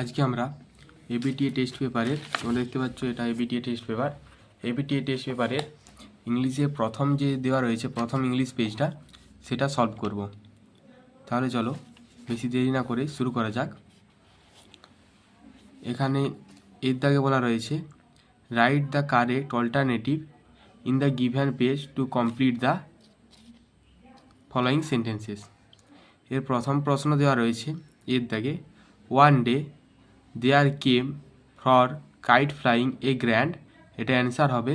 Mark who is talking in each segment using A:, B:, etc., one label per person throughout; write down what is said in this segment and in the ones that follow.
A: আজকে আমরা ABTA test পেপারের তোমরা দেখতে পাচ্ছ এটা ABTA test paper ABTA test পেপারের ইংলিশে প্রথম যে দেওয়া রয়েছে, প্রথম ইংলিশ পেজটা সেটা সলভ করব। তাহলে চলো, বেশি দেরি না করে শুরু করা যাক। এখানে এর দাগে বলা রয়েছে write the correct alternative in the given page to complete the following sentences এর প্রথম প্রশ্ন দেওয়া রয়েছে, এর দাগে one day there came for kite flying a grand এটা অ্যান্সার হবে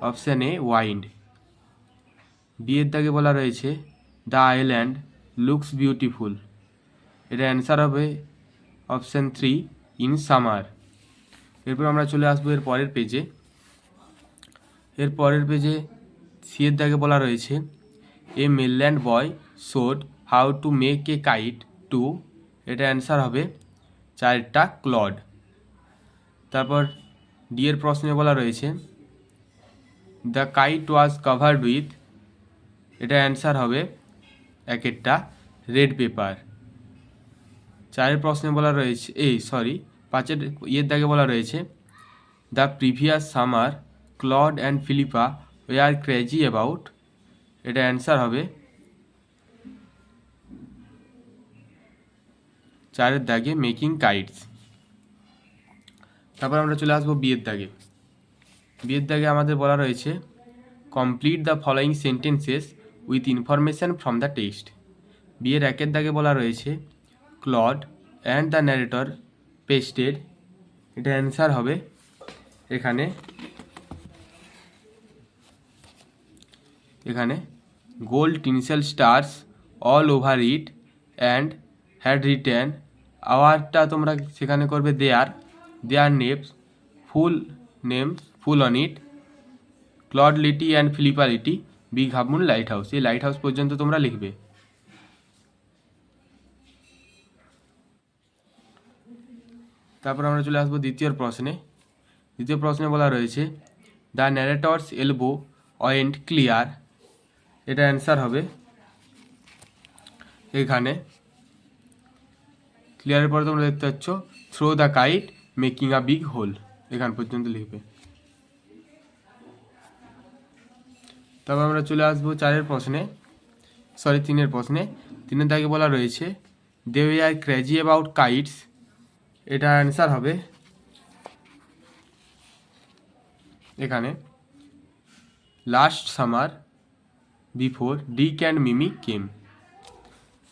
A: অপশান এ ওয়াইন্ড বিয়ের দাগে বলা রয়েছে দ্য আইল্যান্ড লুকস বিউটিফুল এটা অ্যান্সার হবে অপশান থ্রি ইন সামার এরপর আমরা চলে আসব এর পরের পেজে এর পরের পেজে সিয়ের দাগে বলা রয়েছে a mainland boy showed how to make a kite two এটা অ্যান্সার হবে চারটা ক্লড। তারপর ডি এর প্রশ্নে বলা রয়েছে the kite was covered with এটা অ্যান্সার হবে এক একটা রেড পেপার চারের প্রশ্নে বলা রয়েছে, এই সরি পাঁচের ইয়ের দাগে বলা রয়েছে the previous summer Claude and Philippa were crazy about এটা অ্যান্সার হবে চারের দাগে মেকিং কাইটস তারপর আমরা চলে আসব বিয়ের দাগে। বিয়ের দাগে আমাদের বলা রয়েছে complete the following sentences with information from the text বিয়ের একের দাগে বলা রয়েছে Claude and the narrator pasted এটা অ্যান্সার হবে এখানে। এখানে gold tinsel stars all over it and had written আওয়ারটা তোমরা সেখানে করবে their their names full names full on it Claude litti and ফিলিপালিটি বিগ হাবমুন লাইট হাউস এই লাইট হাউস পর্যন্ত তোমরা লিখবে। তারপর আমরা চলে আসব দ্বিতীয় প্রশ্নে। দ্বিতীয় প্রশ্নে বলা রয়েছে the narrator's elbow went clear এটা অ্যান্সার হবে। এখানে। ক্লিয়ারের পরে তোমরা দেখতে পাচ্ছ through the kite making a big hole এখান পর্যন্ত লিখবে। তবে আমরা চলে আসব চারের প্রশ্নে। সরি তিনের প্রশ্নে। তিনের দাগে বলা রয়েছে they are crazy about kites এটা অ্যান্সার হবে। এখানে last summer before Dick and Mimi came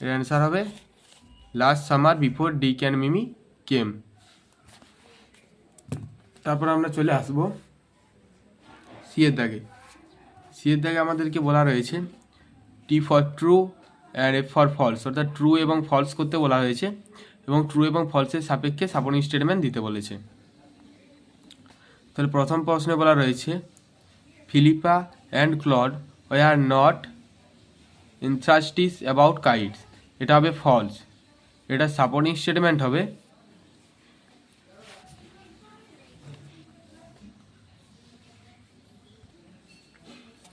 A: এর অ্যান্সার হবে। Last summer before Dick and Mimi came. তারপর আমরা চলে আসব সিয়ের দাগে। সিয়ের দাগে আমাদেরকে বলা রয়েছে T for true and F for false অর্থাৎ ট্রু এবং ফলস করতে বলা হয়েছে এবং ট্রু এবং ফলসের সাপেক্ষে সাপোর্টিং স্টেটমেন্ট দিতে বলেছে। তাহলে প্রথম প্রশ্নে বলা রয়েছে, Philippa and Claude were not interested about kites এটা হবে ফলস এটা সাপোর্টিং স্টেটমেন্ট হবে।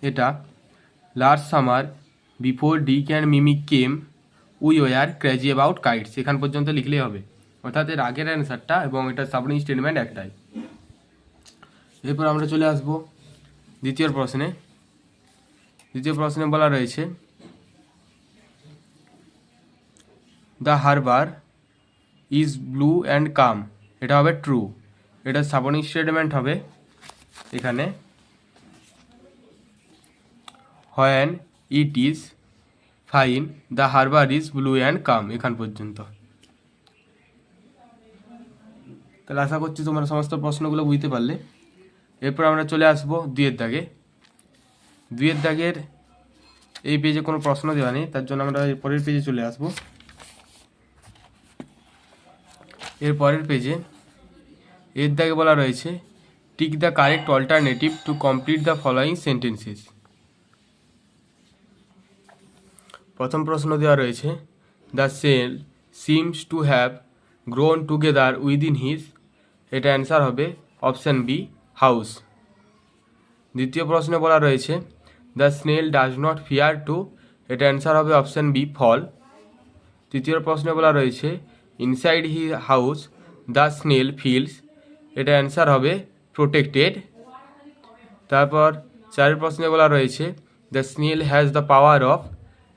A: এটা last summer before Dick and Mimi came we were crazy about kites এখান পর্যন্ত লিখলেই হবে। অর্থাৎ এর আগের অ্যান্সারটা এবং এটা সাপোর্টিং স্টেটমেন্ট একটাই। এরপর আমরা চলে আসব দ্বিতীয় প্রশ্নে। দ্বিতীয় প্রশ্নে বলা রয়েছে the harbour is blue and calm এটা হবে ট্রু এটা সাপোর্টিং স্টেটমেন্ট হবে এখানে। When it is fine the harbour is blue and calm এখান পর্যন্ত। তাহলে আশা করছি তোমরা সমস্ত প্রশ্নগুলো বুঝতে পারলে। এরপর আমরা চলে আসব দুইয়ের দাগে। দুইয়ের দাগের এই পেজে কোনো প্রশ্ন দেওয়া নেই, তার জন্য আমরা পরের পেজে চলে আসব। এর পরের পেজে এর দাগে বলা রয়েছে tick the correct alternative to complete the following sentences প্রথম প্রশ্ন দেওয়া রয়েছে the shell seems to have grown together within his এটা অ্যান্সার হবে অপশান বি হাউস দ্বিতীয় প্রশ্নে বলা রয়েছে the snail does not fear to এটা অ্যান্সার হবে অপশান বি ফল তৃতীয় প্রশ্নে বলা রয়েছে inside he house the snail feels এটা অ্যান্সার হবে প্রোটেক্টেড তারপর চারের প্রশ্নে বলা রয়েছে the snail has the power of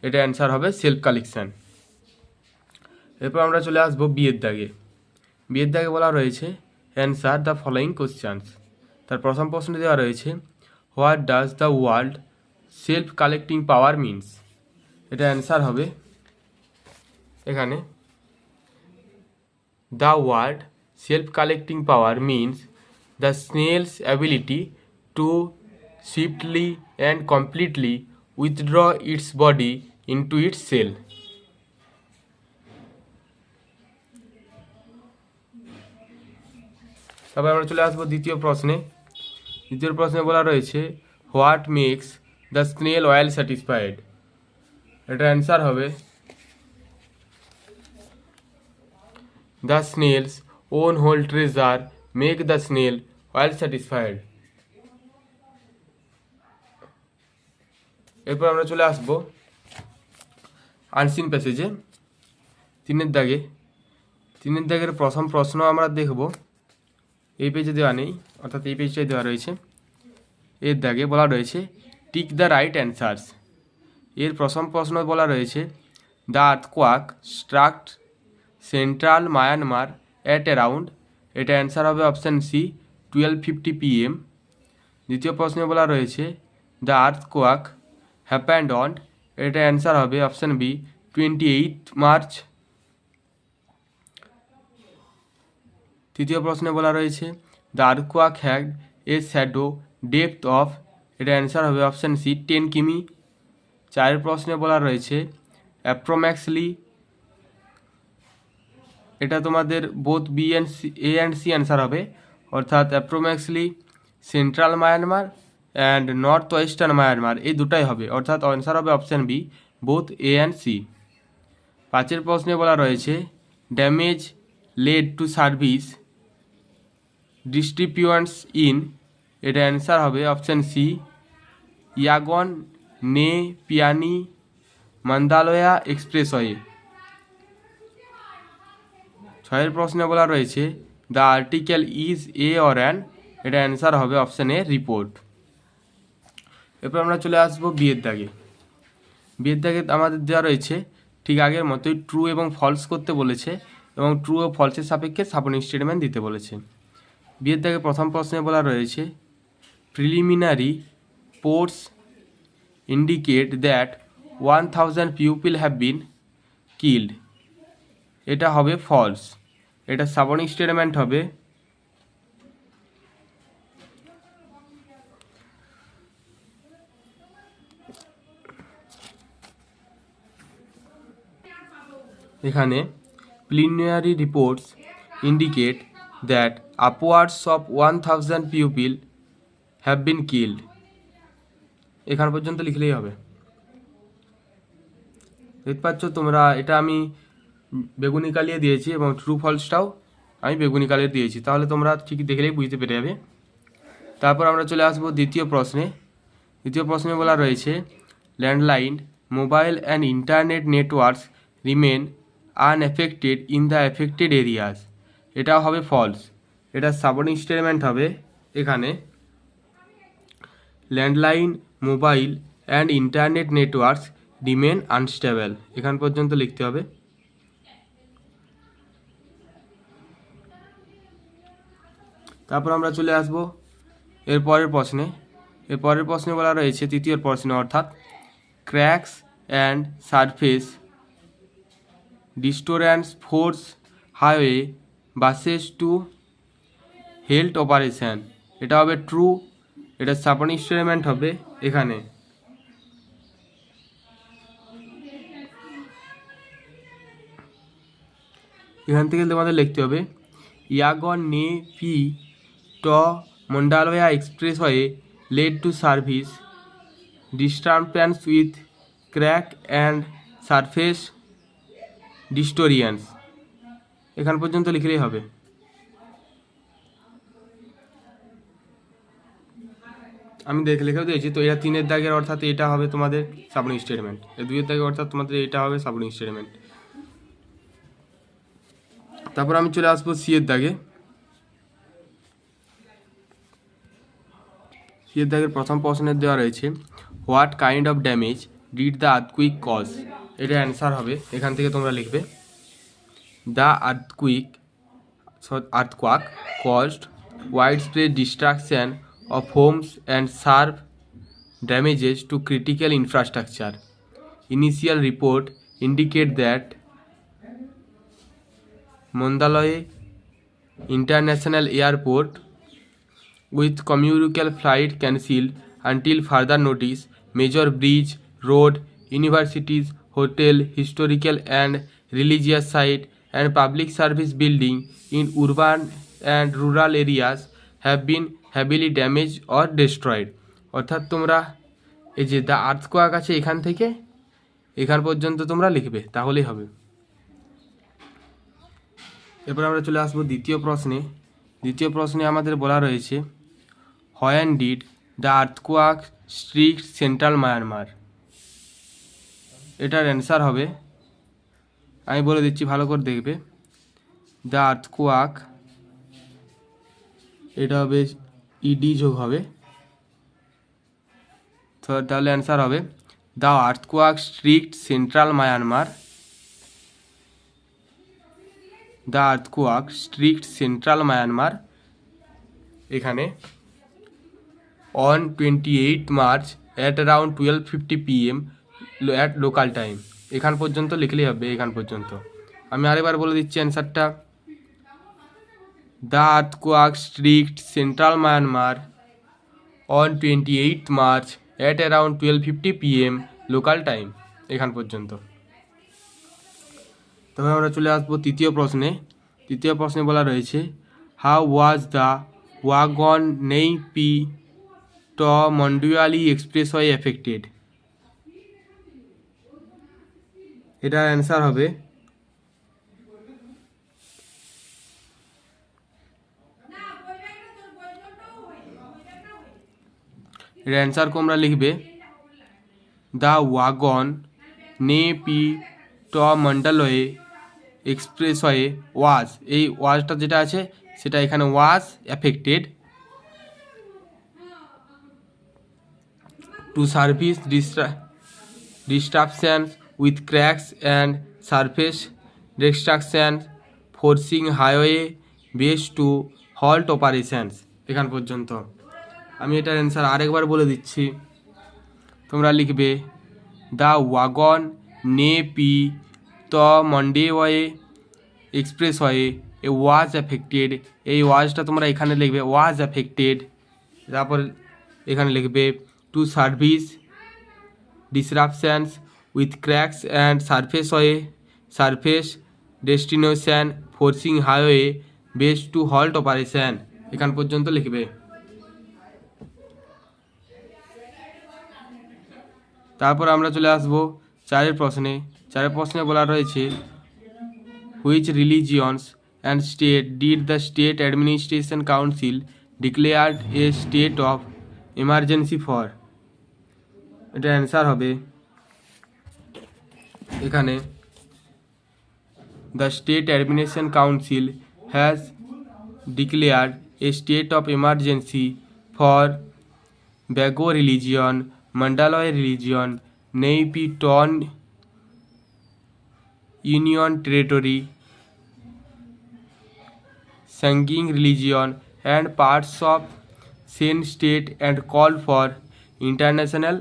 A: এটা অ্যান্সার হবে সেলফ কালেকশান এরপর আমরা চলে আসব বিয়ের দাগে। বিয়ের দাগে বলা রয়েছে অ্যান্সার দ্য ফলোয়িং কোশ্চানস তার প্রথম প্রশ্ন দেওয়া রয়েছে what does the world self collecting power means এটা অ্যান্সার হবে এখানে। The word self collecting power means the snail's ability to swiftly and completely withdraw its body into its cell. তারপর আমরা চলে আসব দ্বিতীয় প্রশ্নে দ্বিতীয় প্রশ্নে বলা রয়েছে what makes the snail well satisfied এটার অ্যান্সার হবে the snail's own whole treasure make the snail well satisfied এরপর আমরা চলে আসব আনসিন প্যাসেজে তিনের দাগে। তিনের দাগের প্রথম প্রশ্ন আমরা দেখব। এই পেজে দেওয়া নেই, অর্থাৎ এই পেজটাই দেওয়া রয়েছে। এর দাগে বলা রয়েছে টিক দ্য রাইট অ্যান্সার্স এর প্রথম প্রশ্ন বলা রয়েছে the earthquake struck central Myanmar at around এটা অ্যান্সার হবে option C twelve fifty PM দ্বিতীয় প্রশ্নে বলা রয়েছে the earthquake happened on এটা অ্যান্সার হবে option B twenty eight March তৃতীয় প্রশ্নে বলা রয়েছে the earthquake had a shallow depth of এটা অ্যান্সার হবে অপশান সি টেন কিমি। চারের প্রশ্নে বলা রয়েছে অ্যাপ্রোম্যাক্সলি এটা তোমাদের both B and C A and C answer হবে। অর্থাৎ approximately central Myanmar and north western Myanmar এই দুটাই হবে। অর্থাৎ অ্যান্সার হবে option B both A and C পাঁচের প্রশ্নে বলা রয়েছে damage led to service distributions in এটা অ্যান্সার হবে option C Yangon Naypyitaw Mandalay expressway ছয়ের প্রশ্নে বলা রয়েছে the article is a or an এটা অ্যান্সার হবে অপশান এ রিপোর্ট এরপর আমরা চলে আসব বিয়ের দাগে। বিয়ের দাগে আমাদের দেওয়া রয়েছে, ঠিক আগের মতোই ট্রু এবং ফলস করতে বলেছে এবং ট্রু ও ফলসের সাপেক্ষে সাপোর্টিং স্টেটমেন্ট দিতে বলেছে। বিয়ের দাগে প্রথম প্রশ্নে বলা রয়েছে preliminary reports indicate that one thousand pupil have been killed এটা হবে ফলস এটা সাপোর্টিং স্টেটমেন্ট হবে। এখানে preliminary reports indicate that upwards of one thousand pupil have been killed এখান পর্যন্ত লিখলেই হবে। দেখতে পাচ্ছ তোমরা, এটা আমি বেগুনি কালিয়ে দিয়েছি এবং ট্রু ফলসটাও আমি বেগুনি কালিয়ে দিয়েছি। তাহলে তোমরা ঠিক দেখলেই বুঝতে পেরে যাবে। তারপর আমরা চলে আসব দ্বিতীয় প্রশ্নে। দ্বিতীয় প্রশ্নে বলা রয়েছে landline mobile and internet networks remain unaffected in the affected areas এটাও হবে ফলস এটা সাবর্ডিং স্টেটমেন্ট হবে এখানে। Landline mobile and internet networks remain unstable এখান পর্যন্ত লিখতে হবে। তারপর আমরা চলে আসব এর পরের প্রশ্নে। এর পরের প্রশ্নে বলা রয়েছে তৃতীয় প্রশ্নে, অর্থাৎ cracks and surface distortions force highway buses to halt operation. এটা হবে ট্রু, এটা সাপোর্ট ইনস্ট্রুমেন্ট হবে এখানে। এখান থেকে তোমাদের লিখতে হবে, Yangon Naypyitaw Mandalay expressway led to service disturbance with crack and surface distortions. এখান পর্যন্ত লিখলেই হবে। আমি দেখে লিখেও দিয়েছি, তো এটা তিনের দাগের অর্থাৎ এটা হবে তোমাদের সাবলিং স্টেটমেন্ট দুইয়ের দাগের অর্থাৎ তোমাদের এটা হবে সাবলিং স্টেটমেন্ট তারপর আমি চলে আসব সি এর দাগে। ঈদের দাগের প্রথম প্রশ্নের দেওয়া রয়েছে what kind of damage did the earthquake cause এটা অ্যান্সার হবে, এখান থেকে তোমরা লিখবে the earthquake earthquake caused widespread destruction of homes and severe damages to critical infrastructure initial report indicate that Mandalay international airport with commercial flight cancel until further notice major bridge road universities hotel historical and religious site and public service building in urban and rural areas have been heavily damage or destroyed অর্থাৎ তোমরা এই যে the earth quack আছে এখান থেকে, এখান পর্যন্ত তোমরা লিখবে, তাহলেই হবে। এরপর আমরা চলে আসব দ্বিতীয় প্রশ্নে। দ্বিতীয় প্রশ্নে আমাদের বলা রয়েছে when did the earthquake struck central Myanmar এটার অ্যান্সার হবে, আমি বলে দিচ্ছি ভালো করে দেখবে দ্য আর্থকোয়াক এটা হবে ইডি যোগ হবে। তাহলে অ্যান্সার হবে the earthquake struck central Myanmar the earthquake struck central Myanmar এখানে। On eight March at around twelve fifty PM at local time এখান পর্যন্ত লিখলেই হবে, এখান পর্যন্ত। আমি আরেকবার বলে দিচ্ছি অ্যান্সারটা the earthquake struck central Myanmar on twenty eight March at around twelve fifty PM local time এখান পর্যন্ত। তবে আমরা চলে আসব তৃতীয় প্রশ্নে। তৃতীয় প্রশ্নে বলা রয়েছে how was the Yangon Naypyitaw Mandalay expressway affected. এটার অ্যান্সার হবে। এর অ্যান্সার তোমরা লিখবে। দ্য ওয়াগন নে পি ট মন্ডলয়ে এক্সপ্রেসওয়ে ওয়াজ। এই ওয়াজটা যেটা আছে, সেটা এখানে was affected. To service destructions with cracks and surface destructions forcing highway buses to halt operations এখান পর্যন্ত। আমি এটার অ্যান্সার আরেকবার বলে দিচ্ছি। তোমরা লিখবে দ্য ওয়াগন নে পি ত মন্ডেওয়ে এক্সপ্রেসওয়ে এ ওয়াজ এফেক্টেড এই ওয়াজটা তোমরা এখানে লিখবে ওয়াজ এফেক্টেড তারপর এখানে লিখবে to service disruptions with cracks and surface way surface destination forcing highway buses to halt operation এখান পর্যন্ত লিখবে। তারপর আমরা চলে আসব চারের প্রশ্নে। চারের প্রশ্নে বলা রয়েছে which religions and state did the state administration council declared a state of emergency for এটা অ্যান্সার হবে এখানে the state administration council has declare a state of emergency for Bago religion Mandalay religion Naypyitaw union territory Sagaing religion and parts of Shan state and call for international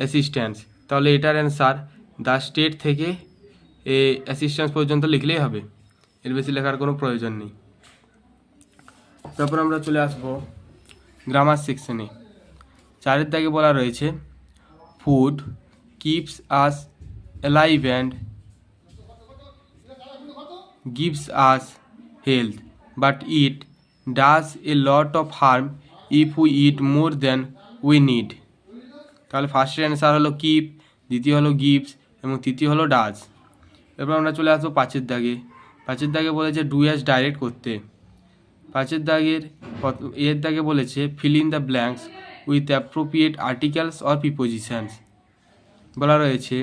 A: assistance তাহলে এটার answer the state থেকে এ assistance পর্যন্ত লিখলেই হবে। এর বেশি লেখার কোনো প্রয়োজন নেই। তারপর আমরা চলে আসব গ্রামার সেকশনে চারের দাগে বলা রয়েছে food keeps us alive and gives us health, but it does a lot of harm if we eat more than we need. তাহলে ফার্স্টের অ্যান্সার হলো কিপ দ্বিতীয় হলো গিভস এবং তৃতীয় হলো ডাজ এরপর আমরা চলে আসব পাঁচের দাগে। পাঁচের দাগে বলেছে ডু অ্যাজ ডাইরেক্ট করতে। পাঁচের দাগের এর দাগে বলেছে fill in the blanks with appropriate articles or prepositions বলা রয়েছে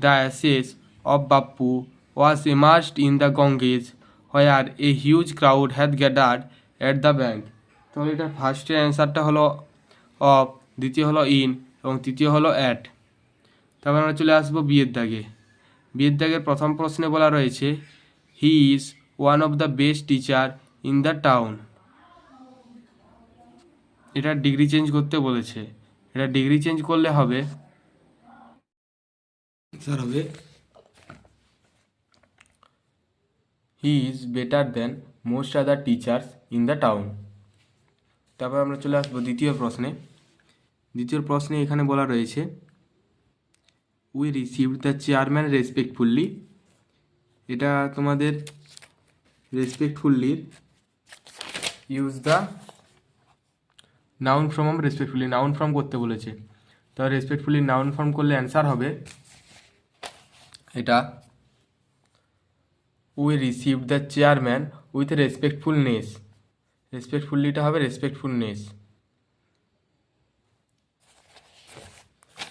A: the ashes of Bapu was immersed in the Ganges where a huge crowd had gathered at the bank তাহলে এটা ফার্স্টের অ্যান্সারটা হলো অফ দ্বিতীয় হলো ইন এবং তৃতীয় হলো অ্যাট তারপর আমরা চলে আসব বিয়ের দাগে। বিয়ের দাগের প্রথম প্রশ্নে বলা রয়েছে he is one of the best teacher in the town এটা ডিগ্রি চেঞ্জ করতে বলেছে। এটা ডিগ্রি চেঞ্জ করলে হবে স্যার হবে। He is better than most other teachers in the town তারপর আমরা চলে আসব দ্বিতীয় প্রশ্নে। দ্বিতীয় প্রশ্নে এখানে বলা রয়েছে we receive the chairman respectfully এটা তোমাদের রেসপেক্টফুল্লির use the noun form respectfully noun form করতে বলেছে। তো রেসপেক্টফুলি নাউন ফর্ম করলে অ্যান্সার হবে এটা we receive the chairman with respectfulness রেসপেক্টফুল্লিটা হবে রেসপেক্টফুলনেস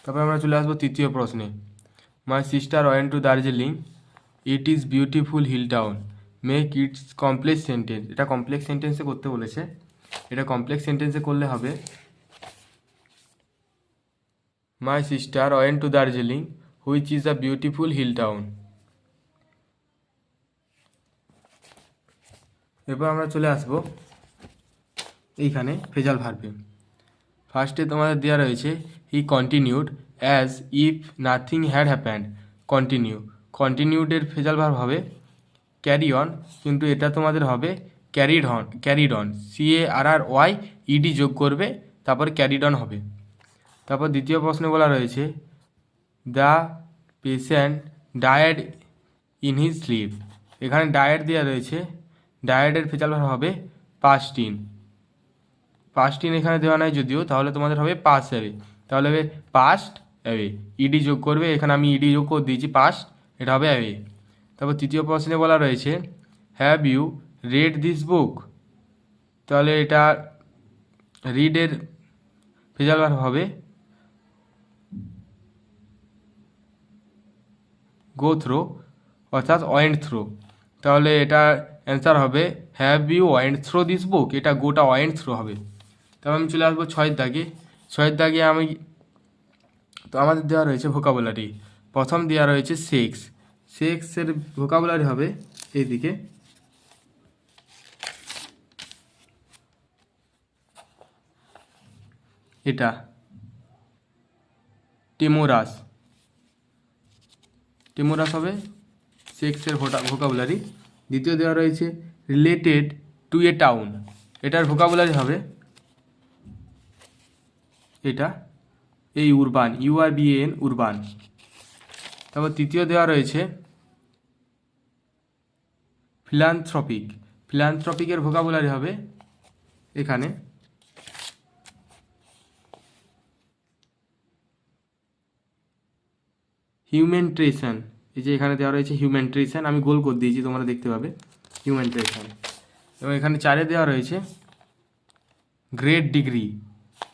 A: তারপর আমরা চলে আসব তৃতীয় প্রশ্নে। My sister went to Darjeeling it is beautiful hill town make its complex sentence এটা কমপ্লেক্স সেন্টেন্সে করতে বলেছে। এটা কমপ্লেক্স সেন্টেন্সে করলে হবে। My sister went to Darjeeling which is a beautiful hill town এরপর আমরা চলে আসব এইখানে ফেজাল ভার্বে ফার্স্টে তোমাদের দেওয়া রয়েছে he continued as if nothing had happened continue কন্টিনিউডের phrasal verb হবে ক্যারি অন কিন্তু এটা তোমাদের হবে carried on carried on C A R R Y E D যোগ করবে, তারপর ক্যারিড অন হবে। তারপর দ্বিতীয় প্রশ্নে বলা রয়েছে the patient died in his sleep এখানে ডায়েট দেওয়া রয়েছে ডায়েটের ফেচাল ভার্ব হবে পাস্ট ইন পাস্ট ইন এখানে দেওয়া নাই যদিও, তাহলে তোমাদের হবে পাস যাবে তাহলে হবে পাস্ট অ্যাওয়ে ইডি যোগ করবে, এখানে আমি ইডি যোগ করে দিয়েছি পাস্ট এটা হবে অ্যাওয়ে তারপর তৃতীয় প্রশ্নে বলা রয়েছে have you read this book তাহলে এটা রিডের ভার্ব হবে। গো থ্রো অর্থাৎ ওয়েন্ট থ্রো তাহলে এটা অ্যান্সার হবে have you went through this book এটা গোটা ওয়েন্ট থ্রো হবে। তারপর আমি চলে আসব ছয়ের দাগে। ছয়ের দাগে আমি, তো আমাদের দেওয়া রয়েছে ভোকাবুলারি প্রথম দেওয়া রয়েছে সেক্স সেক্সের ভোকাবুলারি হবে এইদিকে। এটা। টিমোরাস। টিমোরাস হবে সেক্সের ভোকাবুলারি দ্বিতীয় দেওয়া রয়েছে রিলেটেড টু এ টাউন এটার ভোকাবুলারি হবে এটা? এই urban U R B N urban তারপর তৃতীয় দেওয়া রয়েছে ফিলান্থ্রপিক ফিলান্থ্রপিকের ভোকাবুলারি হবে এখানে। হিউম্যান্ট্রেশন এই যে এখানে দেওয়া রয়েছে হিউম্যান্ট্রেশন আমি গোল করে দিয়েছি, তোমরা দেখতে পাবে। হিউম্যান্ট্রেশন এবং এখানে চারে দেওয়া রয়েছে grade degree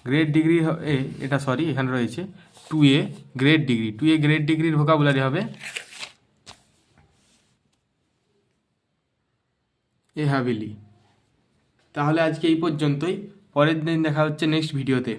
A: grade degree A, এটা সরি এখানে রয়েছে to a grade degree to a grade ডিগ্রির ভোকাবুলারি হবে এ হাবিলি তাহলে আজকে এই পর্যন্তই। পরের দিন দেখা হচ্ছে নেক্সট ভিডিওতে